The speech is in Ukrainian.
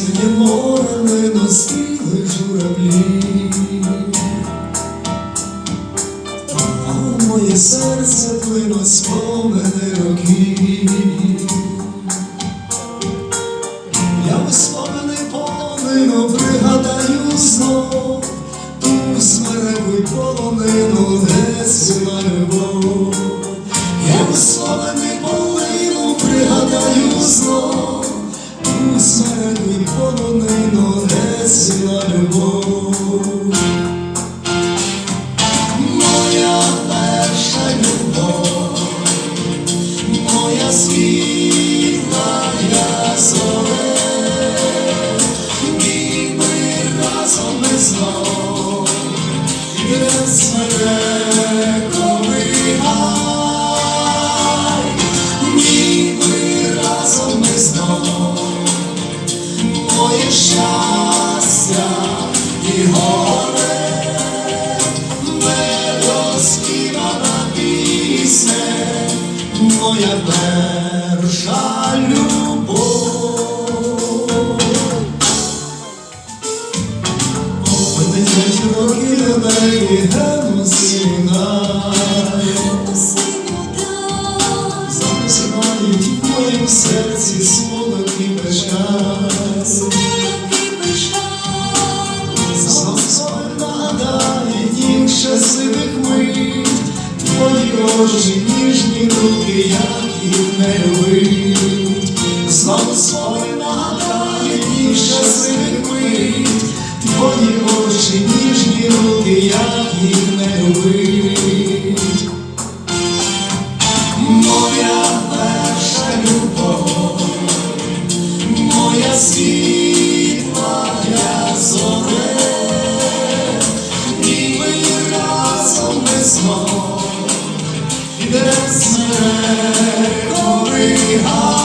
синє море не носили журавлі, а моє серце плино спомени роки, я вспомини полонину пригадаю знов, ту смерегу й полонину, де сила любов. Щастя і горе, недоспівана пісня, моя серці смолок і печаль. Сонце нагадає їм щасливих мить, Твої очі ніжні руки, як їх не любить. Як їх не любить. Моя перша любов, моя світла я зоре, ніби разом ми знов, іде смерековий гай,